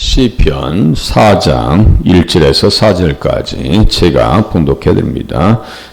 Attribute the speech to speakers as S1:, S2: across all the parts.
S1: 시편 4장 1절에서 4절까지 제가 봉독해 드립니다.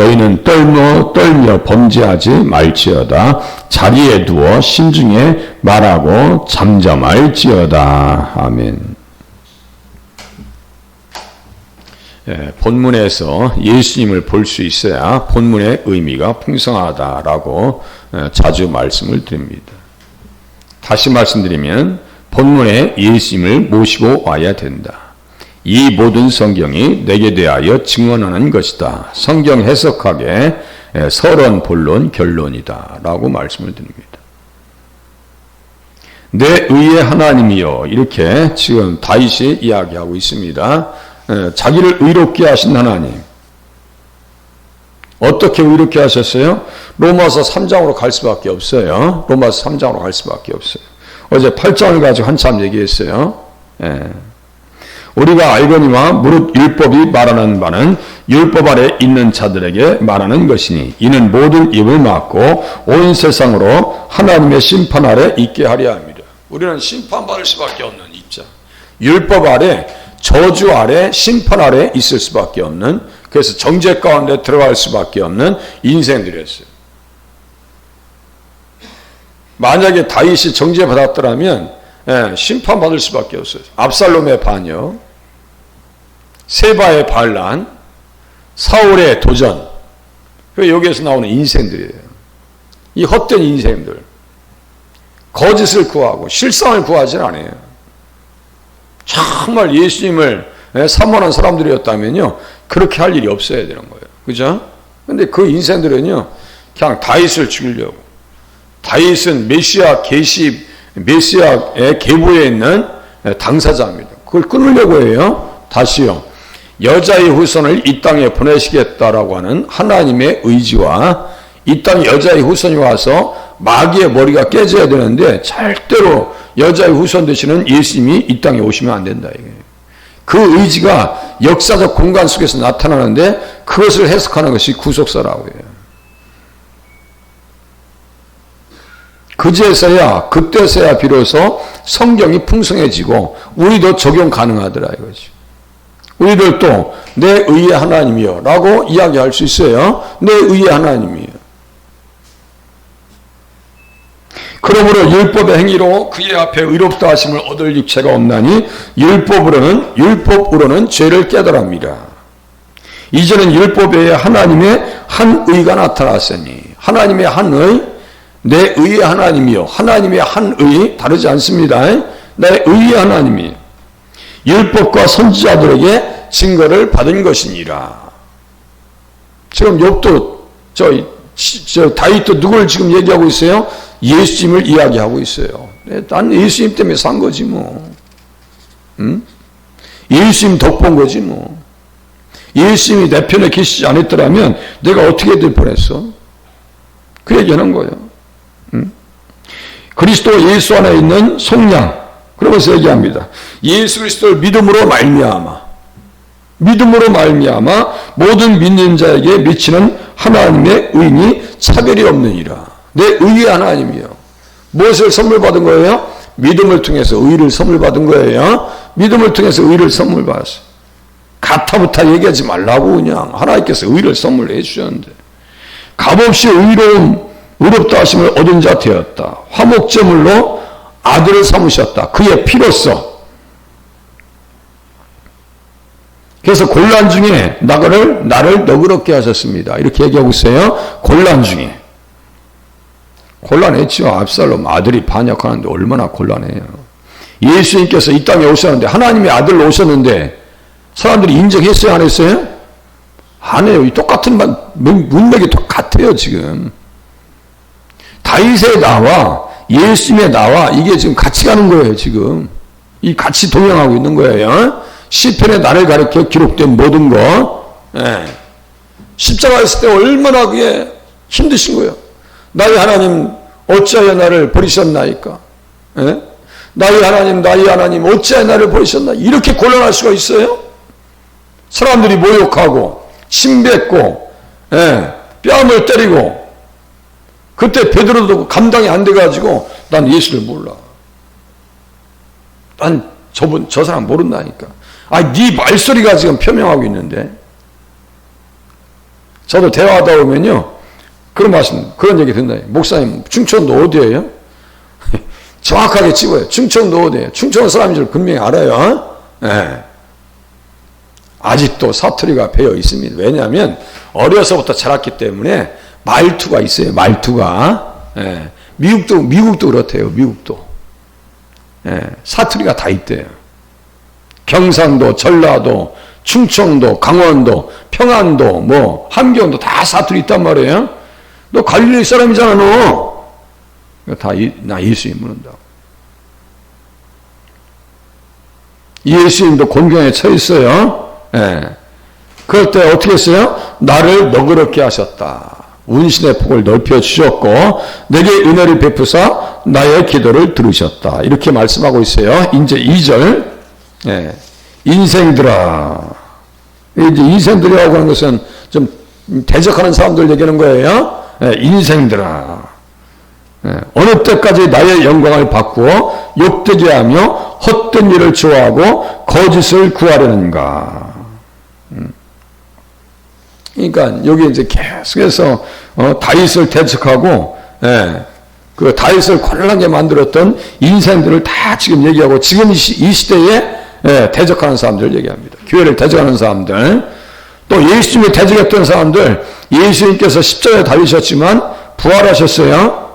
S1: 너희는 떨며 떨며 범죄하지 말지어다 자리에 두어 신중에 말하고 잠잠할지어다 아멘. 예, 본문에서 예수님을 볼 수 있어야 본문의 의미가 풍성하다라고 예, 자주 말씀을 드립니다. 다시 말씀드리면 본문에 예수님을 모시고 와야 된다. 이 모든 성경이 내게 대하여 증언하는 것이다. 성경 해석학의 서론, 본론, 결론이다. 라고 말씀을 드립니다. 내 의의 하나님이여 이렇게 지금 다윗이 이야기하고 있습니다. 자기를 의롭게 하신 하나님. 어떻게 의롭게 하셨어요? 로마서 3장으로 갈 수밖에 없어요. 로마서 3장으로 갈 수밖에 없어요. 어제 8장을 가지고 한참 얘기했어요. 예. 우리가 알거니와 무릇 율법이 말하는 바는 율법 아래 있는 자들에게 말하는 것이니 이는 모든 입을 막고 온 세상으로 하나님의 심판 아래 있게 하려 합니다. 우리는 심판받을 수밖에 없는 입자. 율법 아래 저주 아래 심판 아래 있을 수밖에 없는 그래서 정죄 가운데 들어갈 수밖에 없는 인생들이었어요. 만약에 다윗이 정죄 받았더라면 예, 심판받을 수밖에 없어요. 압살롬의 반역, 세바의 반란, 사울의 도전. 그 여기에서 나오는 인생들이에요. 이 헛된 인생들. 거짓을 구하고 실상을 구하지 않아요. 정말 예수님을 예, 사모하는 사람들이었다면요. 그렇게 할 일이 없어야 되는 거예요. 그죠? 근데 그 인생들은요. 그냥 다윗을 죽이려고. 다윗은 메시아 계시 메시아의 계보에 있는 당사자입니다. 그걸 끊으려고 해요. 다시요. 여자의 후손을 이 땅에 보내시겠다라고 하는 하나님의 의지와 이 땅 여자의 후손이 와서 마귀의 머리가 깨져야 되는데 절대로 여자의 후손 되시는 예수님이 이 땅에 오시면 안 된다. 이게. 그 의지가 역사적 공간 속에서 나타나는데 그것을 해석하는 것이 구속사라고 해요. 그제서야 그때서야 비로소 성경이 풍성해지고 우리도 적용 가능하더라 이거지. 우리들도 내 의의 하나님이요 라고 이야기할 수 있어요. 내 의의 하나님이요. 그러므로 율법의 행위로 그의 앞에 의롭다 하심을 얻을 육체가 없나니 율법으로는 율법으로는 죄를 깨달합니다. 이제는 율법에 하나님의 한 의가 나타났으니 하나님의 한 의, 내 의의 하나님이요 하나님의 한 의 다르지 않습니다. 내 의의 하나님이 율법과 선지자들에게 증거를 받은 것이니라. 지금 욥도 저, 저 다윗도 누굴 지금 얘기하고 있어요? 예수님을 이야기하고 있어요. 네, 난 예수님 때문에 산 거지 뭐. 응? 예수님 덕본 거지 뭐. 예수님이 내 편에 계시지 않았더라면 내가 어떻게 될 뻔했어? 그 얘기하는 거예요. 응? 그리스도 예수 안에 있는 속량 그러면서 얘기합니다. 예수 그리스도를 믿음으로 말미암아 믿음으로 말미암아 모든 믿는 자에게 미치는 하나님의 의니 차별이 없느니라. 내 의의 하나님이요. 무엇을 선물 받은 거예요? 믿음을 통해서 의를 선물 받은 거예요. 믿음을 통해서 의를 선물 받았어. 가타부타 얘기하지 말라고 그냥 하나님께서 의를 선물해 주셨는데 값없이 의로움 의롭다 하심을 얻은 자 되었다. 화목제물로 아들을 삼으셨다. 그의 피로써. 그래서 곤란 중에 나를 나를 너그럽게 하셨습니다. 이렇게 얘기하고 있어요. 곤란 중에. 곤란했죠. 압살롬 아들이 반역하는데 얼마나 곤란해요. 예수님께서 이 땅에 오셨는데 하나님의 아들로 오셨는데 사람들이 인정했어요? 안 했어요? 안 해요. 이 똑같은 문맥이 똑같아요. 지금. 다윗의 나와 예수님의 나와 이게 지금 같이 가는 거예요. 지금. 이 같이 동행하고 있는 거예요. 시편에 나를 가리켜 기록된 모든 것. 예. 십자가에 있을 때 얼마나 그게 힘드신 거예요. 나의 하나님 어찌하여 나를 버리셨나이까? 예? 나의 하나님, 나의 하나님 어찌하여 나를 버리셨나? 이렇게 곤란할 수가 있어요? 사람들이 모욕하고 침뱉고 예, 뺨을 때리고 그때 베드로도 감당이 안 돼가지고 난 예수를 몰라. 난 저분 저 사람 모른다니까. 아네 말소리가 지금 표명하고 있는데 저도 대화하다 보면요 그런 말씀 그런 얘기 듣나 목사님 충청도 어디예요? 정확하게 집어요. 충청도 어디예요? 충청 사람인 줄 분명히 알아요. 네. 아직도 사투리가 배어 있습니다. 왜냐하면 어려서부터 자랐기 때문에 말투가 있어요. 말투가. 예. 미국도 미국도 그렇대요. 미국도. 예. 사투리가 다 있대요. 경상도, 전라도, 충청도, 강원도, 평안도, 뭐 함경도 다 사투리 있단 말이에요. 너 갈릴리 사람이잖아, 너. 다나 예수님 묻는다고. 예수님도 곤경에 처 있어요. 예. 그럴 때 어떻게 했어요? 나를 너그럽게 하셨다. 운신의 폭을 넓혀 주셨고 내게 은혜를 베푸사 나의 기도를 들으셨다. 이렇게 말씀하고 있어요. 이제 2절 예. 인생들아 이제 인생들이라고 하는 것은 좀 대적하는 사람들 얘기하는 거예요. 예. 인생들아 예. 어느 때까지 나의 영광을 바꾸어 욕되게 하며 헛된 일을 좋아하고 거짓을 구하려는가 음. 그러니까 여기 이제 계속해서 어, 다윗을 대적하고 예, 그 다윗을 곤란하게 만들었던 인생들을 다 지금 얘기하고 지금 이, 시, 대에 예, 대적하는 사람들 얘기합니다. 교회를 대적하는 사람들 또 예수님이 대적했던 사람들 예수님께서 십자가에 달리셨지만 부활하셨어요.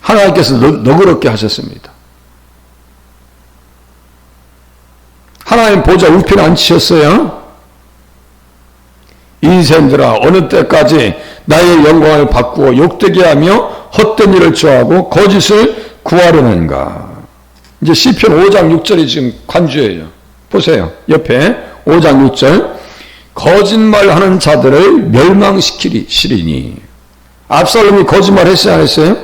S1: 하나님께서 너 그럽게 하셨습니다. 하나님 보좌 우편에 앉히셨어요. 인생들아 어느 때까지 나의 영광을 바꾸어 욕되게 하며 헛된 일을 좋아하고 거짓을 구하려는가. 이제 시편 5장 6절이 지금 관주예요. 보세요. 옆에 5장 6절. 거짓말하는 자들을 멸망시키리 시리니. 압살롬이 거짓말 했어요, 안 했어요?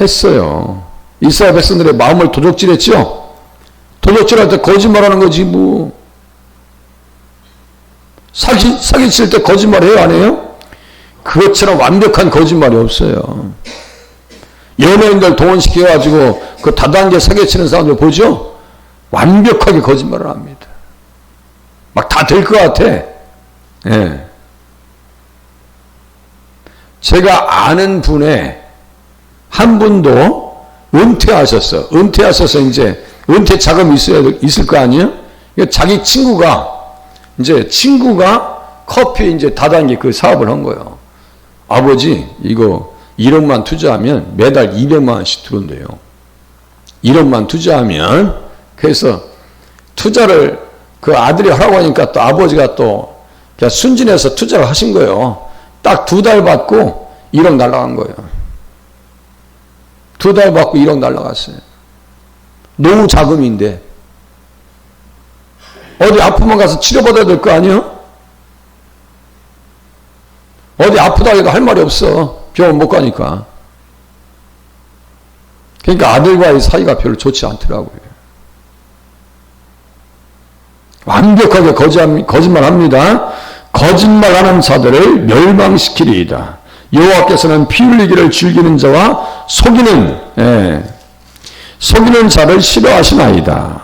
S1: 했어요. 이스라엘 백성들의 마음을 도적질했죠. 도적질할 때 거짓말하는 거지 뭐. 사기 사기칠 때 거짓말 해요 안 해요? 그것처럼 완벽한 거짓말이 없어요. 연예인들 동원시켜 가지고 그 다단계 사기치는 사람들 보죠? 완벽하게 거짓말을 합니다. 막 다 될 것 같아. 예. 제가 아는 분의 한 분도 은퇴하셨어. 은퇴하셔서 이제 은퇴 자금이 있어야 있을 거 아니에요? 자기 친구가 이제 친구가 커피 이제 다단계 그 사업을 한 거예요. 아버지 이거 1억만 투자하면 매달 200만 원씩 들어온대요. 1억만 투자하면 그래서 투자를 그 아들이 하라고 하니까 또 아버지가 또 순진해서 투자를 하신 거예요. 딱 두 달 받고 1억 날라간 거예요. 두 달 받고 1억 날라갔어요. 노후 자금인데. 어디 아프면 가서 치료받아야 될 거 아니에요? 어디 아프다 해도 할 말이 없어. 병원 못 가니까. 그러니까 아들과의 사이가 별로 좋지 않더라고요. 완벽하게 거짓말 합니다. 거짓말하는 자들을 멸망시키리이다. 여호와께서는 피 흘리기를 즐기는 자와 속이는 예, 속이는 자를 싫어하시나이다.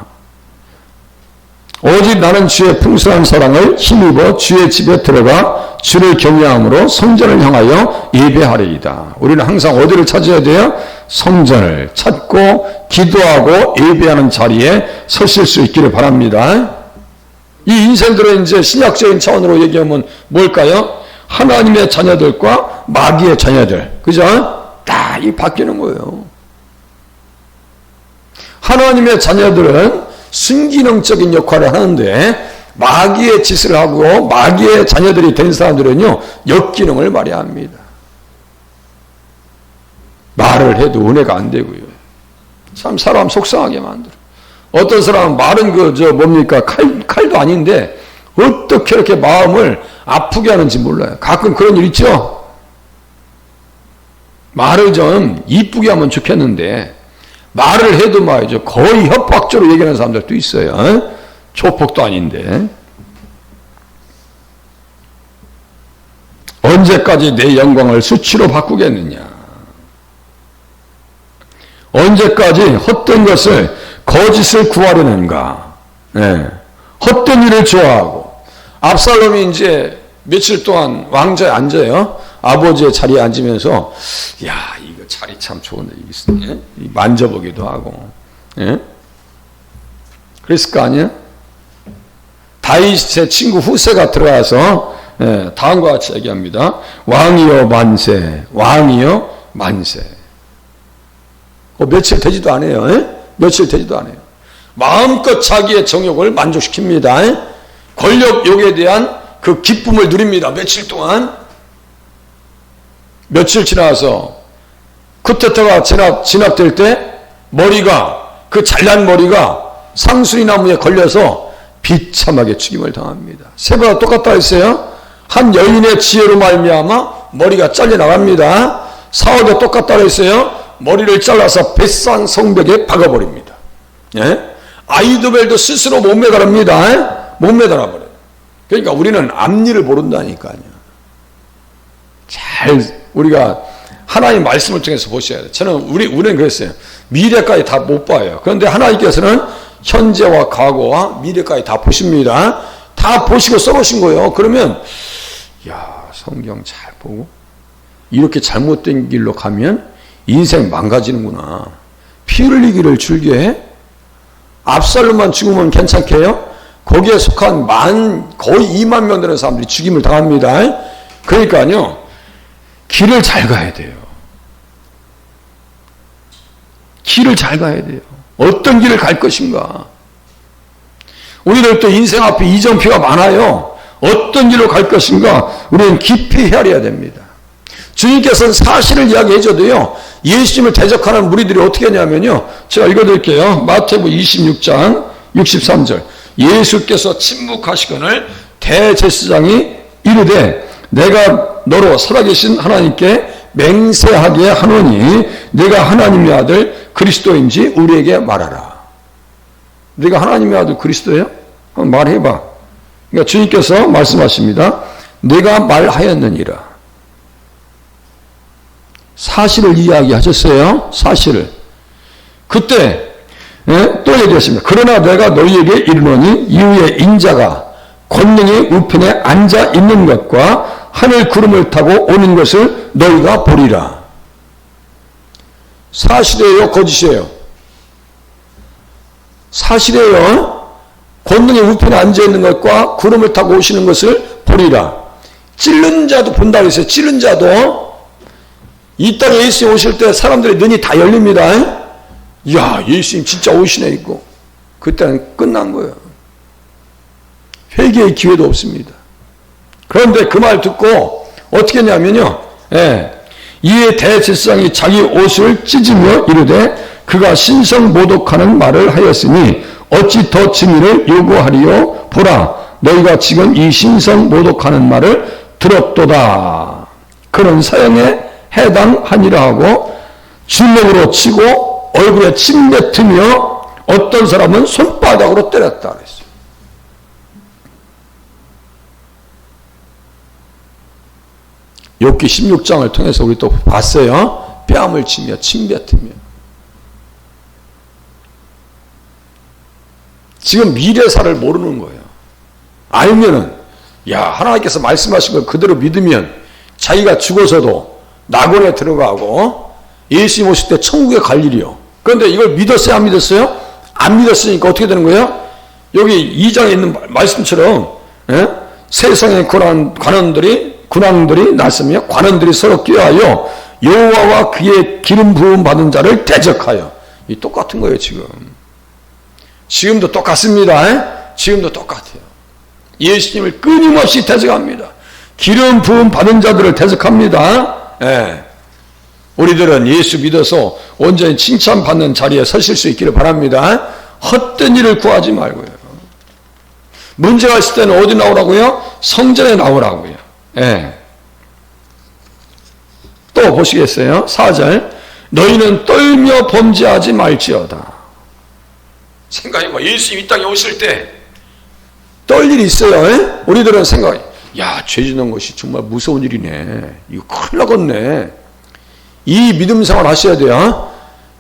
S1: 오직 나는 주의 풍성한 사랑을 힘입어 주의 집에 들어가 주를 경외함으로 성전을 향하여 예배하리이다. 우리는 항상 어디를 찾아야 돼요? 성전을 찾고 기도하고 예배하는 자리에 서실 수 있기를 바랍니다. 이 인생들은 이제 신약적인 차원으로 얘기하면 뭘까요? 하나님의 자녀들과 마귀의 자녀들. 그죠? 다이 바뀌는 거예요. 하나님의 자녀들은 순기능적인 역할을 하는데 마귀의 짓을 하고 마귀의 자녀들이 된 사람들은요 역기능을 말해야 합니다. 말을 해도 은혜가 안 되고요. 참 사람 속상하게 만들어. 어떤 사람은 말은 그 저 뭡니까 칼 칼도 아닌데 어떻게 이렇게 마음을 아프게 하는지 몰라요. 가끔 그런 일 있죠. 말을 좀 이쁘게 하면 좋겠는데 말을 해도 말이죠. 거의 협박적으로 얘기하는 사람들도 있어요. 어? 조폭도 아닌데. 언제까지 내 영광을 수치로 바꾸겠느냐? 언제까지 헛된 것을 거짓을 구하려는가? 네. 헛된 일을 좋아하고 압살롬이 이제 며칠 동안 왕자에 앉아요. 아버지의 자리에 앉으면서 야 이거 자리 참 좋은데 이게 예? 만져보기도 하고 예? 그랬을 거 아니야? 다윗의 친구 후세가 들어와서 예, 다음과 같이 얘기합니다. 왕이여 만세, 왕이여 만세. 어, 며칠 되지도 않아요. 예? 며칠 되지도 않아요. 마음껏 자기의 정욕을 만족시킵니다. 예? 권력 욕에 대한 그 기쁨을 누립니다. 며칠 동안. 며칠 지나서 쿠데타가 진압, 진압될 때 머리가 그 잘난 머리가 상수리 나무에 걸려서 비참하게 죽임을 당합니다. 세보다 똑같다 했어요. 한 여인의 지혜로 말미암아 머리가 잘려 나갑니다. 사울도 똑같다 했어요. 머리를 잘라서 뱃산 성벽에 박아버립니다. 예? 아이도벨도 스스로 못 매달합니다. 예? 못 매달아 버려요. 그러니까 우리는 앞일을 모른다니까요. 잘 우리가 하나님 말씀을 통해서 보셔야 돼요. 저는 우리 우리는 그랬어요. 미래까지 다 못 봐요. 그런데 하나님께서는 현재와 과거와 미래까지 다 보십니다. 다 보시고 써놓으신 거예요. 그러면 야 성경 잘 보고 이렇게 잘못된 길로 가면 인생 망가지는구나. 피 흘리기를 즐겨해? 압살로만 죽으면 괜찮게요? 거기에 속한 만 거의 2만 명 되는 사람들이 죽임을 당합니다. 그러니까요. 길을 잘 가야 돼요. 길을 잘 가야 돼요. 어떤 길을 갈 것인가? 우리는 또 인생 앞에 이정표가 많아요. 어떤 길로 갈 것인가? 우리는 깊이 헤아려야 됩니다. 주님께서는 사실을 이야기해 줘도요. 예수님을 대적하는 무리들이 어떻게 하냐면요. 제가 읽어드릴게요. 마태부 26장 63절. 예수께서 침묵하시거늘 대제사장이 이르되 내가 너로 살아계신 하나님께 맹세하게 하노니 내가 하나님의 아들 그리스도인지 우리에게 말하라. 네가 하나님의 아들 그리스도예요? 말해봐. 그러니까 주님께서 말씀하십니다. 내가 말하였느니라. 사실을 이야기하셨어요. 사실을. 그때 예? 또 얘기했습니다. 그러나 내가 너희에게 이르노니 이후에 인자가 권능의 우편에 앉아 있는 것과 하늘 구름을 타고 오는 것을 너희가 보리라. 사실이에요, 거짓이에요? 사실이에요. 권능의 우편에 앉아 있는 것과 구름을 타고 오시는 것을 보리라. 찔른 자도 본다고 했어요. 찔른 자도 이 땅에 예수님 오실 때 사람들의 눈이 다 열립니다. 야, 예수님 진짜 오시네 있고. 그때는 끝난 거예요. 회개의 기회도 없습니다. 그런데 그 말 듣고 어떻게 했냐면요. 예, 이에 대제사장이 자기 옷을 찢으며 이르되 그가 신성 모독하는 말을 하였으니 어찌 더 증인을 요구하리요? 보라, 너희가 지금 이 신성 모독하는 말을 들었도다. 그런 사형에 해당하니라 하고 주먹으로 치고 얼굴에 침 뱉으며 어떤 사람은 손바닥으로 때렸다 그랬어요. 욥기 16장을 통해서 우리 또 봤어요. 뺨을 치며 침 뱉으며. 지금 미래사를 모르는 거예요. 알면은 야 하나님께서 말씀하신 걸 그대로 믿으면 자기가 죽어서도 낙원에 들어가고 예수님 오실 때 천국에 갈 일이요. 그런데 이걸 믿었어요? 안 믿었어요? 안 믿었으니까 어떻게 되는 거예요? 여기 2장에 있는 말씀처럼 예? 세상의 관원, 관원들이 군왕들이 났으며 관원들이 서로 끼어하여 여호와와 그의 기름 부음 받은 자를 대적하여 이 똑같은 거예요 지금 지금도 똑같습니다 지금도 똑같아요 예수님을 끊임없이 대적합니다 기름 부음 받은 자들을 대적합니다 예. 우리들은 예수 믿어서 온전히 칭찬받는 자리에 서실 수 있기를 바랍니다. 헛된 일을 구하지 말고요. 문제가 있을 때는 어디 나오라고요? 성전에 나오라고요. 예. 또 보시겠어요? 4절. 너희는 떨며 범죄하지 말지어다. 생각해봐. 예수님 이 땅에 오실 때 떨 일이 있어요. 예? 우리들은 생각해. 야, 죄 짓는 것이 정말 무서운 일이네. 이거 큰일 나겠네. 이 믿음 생활 하셔야 돼요.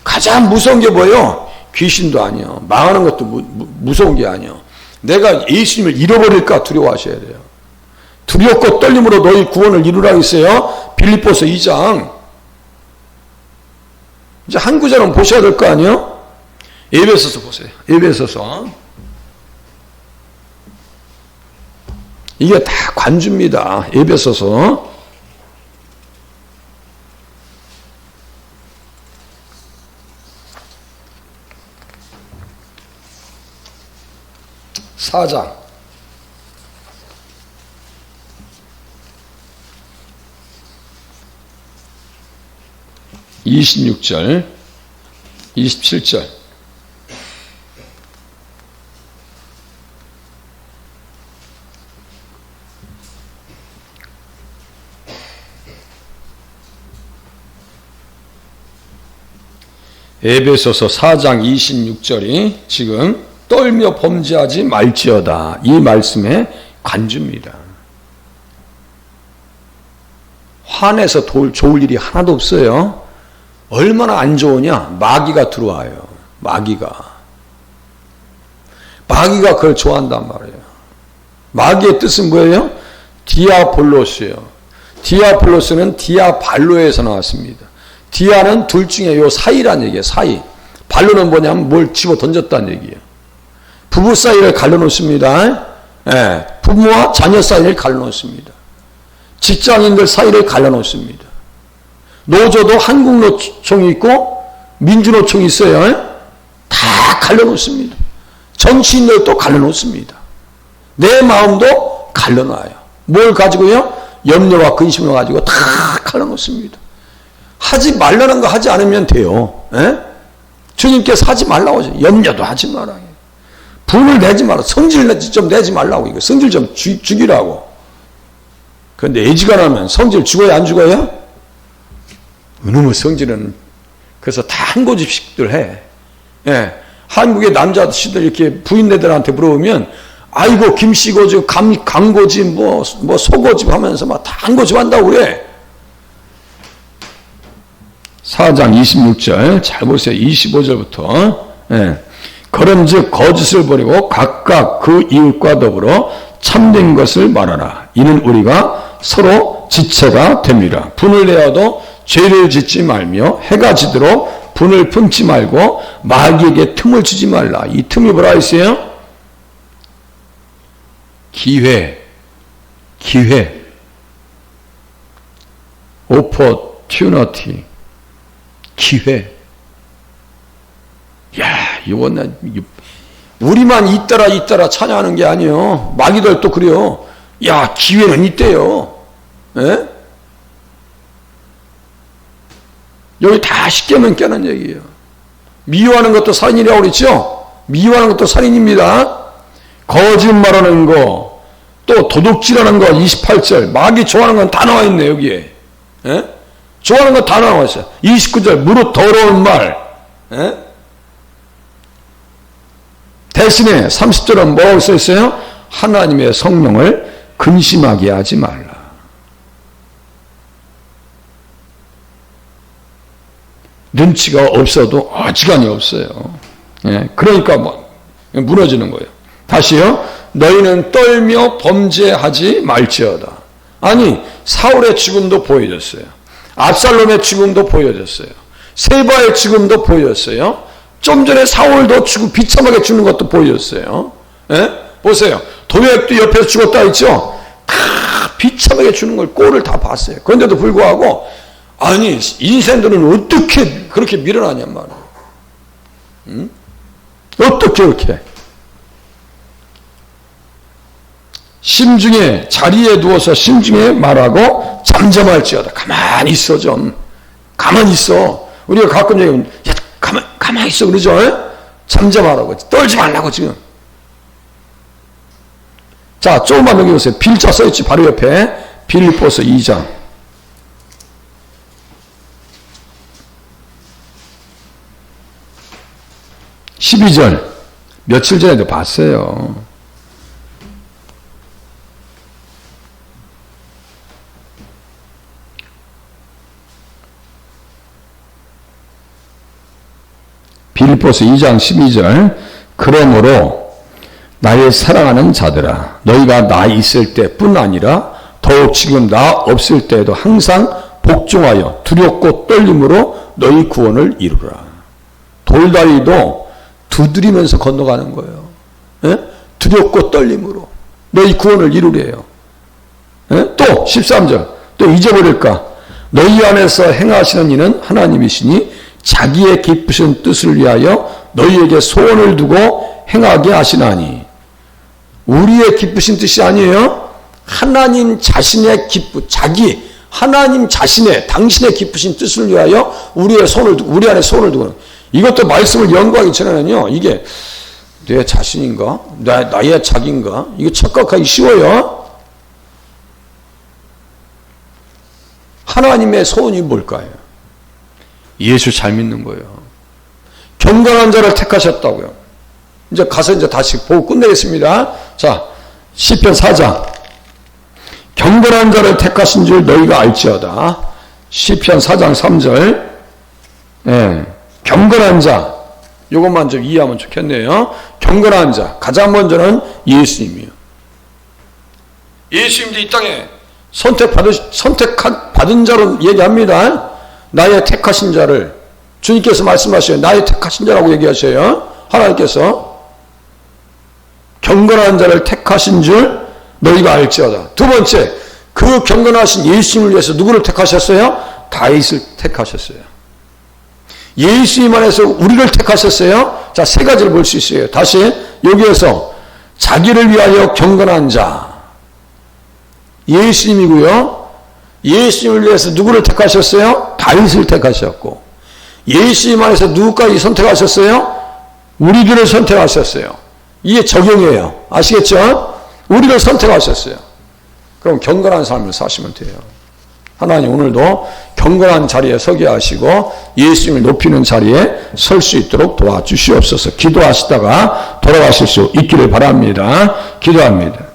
S1: 가장 무서운 게 뭐예요? 귀신도 아니요. 망하는 것도 무, 무, 서운 게 아니요. 내가 예수님을 잃어버릴까 두려워하셔야 돼요. 두렵고 떨림으로 너희 구원을 이루라 했어요. 빌립보서 2장. 이제 한 구절은 보셔야 될 거 아니에요? 에베소서 보세요. 에베소서. 이게 다 관주입니다. 에베소서. 사장 26절, 27절. 에베소서 4장 26절이 지금 떨며 범죄하지 말지어다. 이 말씀의 관주입니다. 화내서 도울, 좋을 일이 하나도 없어요. 얼마나 안 좋으냐? 마귀가 들어와요. 마귀가. 마귀가 그걸 좋아한단 말이에요. 마귀의 뜻은 뭐예요? 디아볼로스예요. 디아볼로스는 디아발로에서 나왔습니다. 디아는 둘 중에 요 사이란 얘기예요. 사이. 발로는 뭐냐면 뭘 집어 던졌다는 얘기예요. 부부 사이를 갈라놓습니다. 예, 부모와 자녀 사이를 갈라놓습니다. 직장인들 사이를 갈라놓습니다. 노조도 한국노총이 있고 민주노총이 있어요. 다 갈라놓습니다. 정치인들도 갈라놓습니다. 내 마음도 갈라놔요. 뭘 가지고요? 염려와 근심을 가지고 다 갈라놓습니다. 하지 말라는 거 하지 않으면 돼요. 에? 주님께서 하지 말라고 하죠. 염려도 하지 마라. 분을 내지 마라. 성질 좀 내지 말라고. 이거 성질 좀 죽, 죽이라고. 그런데 애지간하면 성질 죽어야 안 죽어요? 너무 성질은 그래서 다 한 고집씩들 해. 예. 한국의 남자들 이렇게 부인네들한테 물어보면 아이고 김씨 고집, 감, 강 고집, 뭐, 뭐 소고집 하면서 막 다 한 고집 한다고 그래. 4장 26절 잘 보세요. 25절부터 예. 그런즉 거짓을 버리고 각각 그 이웃과 더불어 참된 것을 말하라. 이는 우리가 서로 지체가 됩니다. 분을 내어도 죄를 짓지 말며 해가 지도록 분을 품지 말고 마귀에게 틈을 주지 말라. 이 틈이 뭐라 했어요? 기회, 기회, opportunity, 기회. 야, 이거는 우리만 있더라 있더라 찬양하는 게 아니요. 마귀들도 그래요. 야, 기회는 있대요. 에? 예? 여기 다 쉽게면 깨는 얘기예요. 미워하는 것도 살인이라고 그랬죠? 미워하는 것도 살인입니다. 거짓말하는 거, 또 도둑질하는 거 28절. 마귀 좋아하는 건 다 나와 있네, 여기에. 에? 예? 좋아하는 건 다 나와 있어요. 29절. 무릇 더러운 말. 에? 예? 대신에 30절은 뭐라고 써 있어요? 하나님의 성령을 근심하게 하지 말라. 눈치가 없어도 어지간히 없어요. 예, 그러니까 뭐 무너지는 거예요. 다시요. 너희는 떨며 범죄하지 말지어다. 아니 사울의 죽음도 보여졌어요. 압살롬의 죽음도 보여졌어요. 세바의 죽음도 보여졌어요. 좀 전에 사울도 죽고 비참하게 죽는 것도 보여졌어요. 예? 보세요. 도약도 옆에서 죽었다 했죠? 다 비참하게 죽는 걸 꼴을 다 봤어요. 그런데도 불구하고 아니 인생들은 어떻게 그렇게 밀어나냔 말이에요. 응? 어떻게 그렇게 심중에 자리에 누워서 심중에 말하고 잠잠할지어다 가만히 있어 좀 가만히 있어. 우리가 가끔 얘기하면, 야, 가만, 가만히 있어. 그러죠? 잠잠하라고. 떨지 말라고, 지금. 자, 조금만 넘겨보세요. 빌자 써있지, 바로 옆에. 빌리포스 2장. 십이 절 며칠 전에도 봤어요. 빌보스 2장 12절 그러므로 나의 사랑하는 자들아 너희가 나 있을 때뿐 아니라 더욱 지금 나 없을 때에도 항상 복종하여 두렵고 떨림으로 너희 구원을 이루라. 돌다리도 두드리면서 건너가는 거예요. 예? 두렵고 떨림으로 너희 구원을 이루래요. 예? 또 13절 또 잊어버릴까 너희 안에서 행하시는 이는 하나님이시니 자기의 기쁘신 뜻을 위하여 너희에게 소원을 두고 행하게 하시나니 우리의 기쁘신 뜻이 아니에요. 하나님 자신의 기쁘 자기 하나님 자신의 당신의 기쁘신 뜻을 위하여 우리의 손을 두고 우리 안에 손을 두고 이것도 말씀을 연구하기 전에는요. 이게 내 자신인가? 나, 나의 자기인가? 이거 착각하기 쉬워요. 하나님의 소원이 뭘까요? 예수 잘 믿는 거예요. 경건한 자를 택하셨다고요. 이제 가서 이제 다시 보고 끝내겠습니다. 자, 시편 4장. 경건한 자를 택하신 줄 너희가 알지어다. 시편 4장 3절. 예. 경건한 자. 이것만 좀 이해하면 좋겠네요. 경건한 자. 가장 먼저는 예수님이요. 예수님도 이 땅에 선택받은, 선택받은 자로 얘기합니다. 나의 택하신 자를 주님께서 말씀하셔요. 나의 택하신 자라고 얘기하셔요. 하나님께서 경건한 자를 택하신 줄 너희가 알지어다. 두 번째, 그 경건하신 예수님을 위해서 누구를 택하셨어요? 다윗을 택하셨어요. 예수님 안에서 우리를 택하셨어요. 자, 세 가지를 볼 수 있어요. 다시 여기에서 자기를 위하여 경건한 자. 예수님이고요. 예수님을 위해서 누구를 택하셨어요? 다윗을 택하셨고 예수님 안에서 누구까지 선택하셨어요? 우리들을 선택하셨어요. 이게 적용이에요. 아시겠죠? 우리를 선택하셨어요. 그럼 경건한 삶을 사시면 돼요. 하나님 오늘도 경건한 자리에 서게 하시고 예수님을 높이는 자리에 설 수 있도록 도와주시옵소서. 기도하시다가 돌아가실 수 있기를 바랍니다. 기도합니다.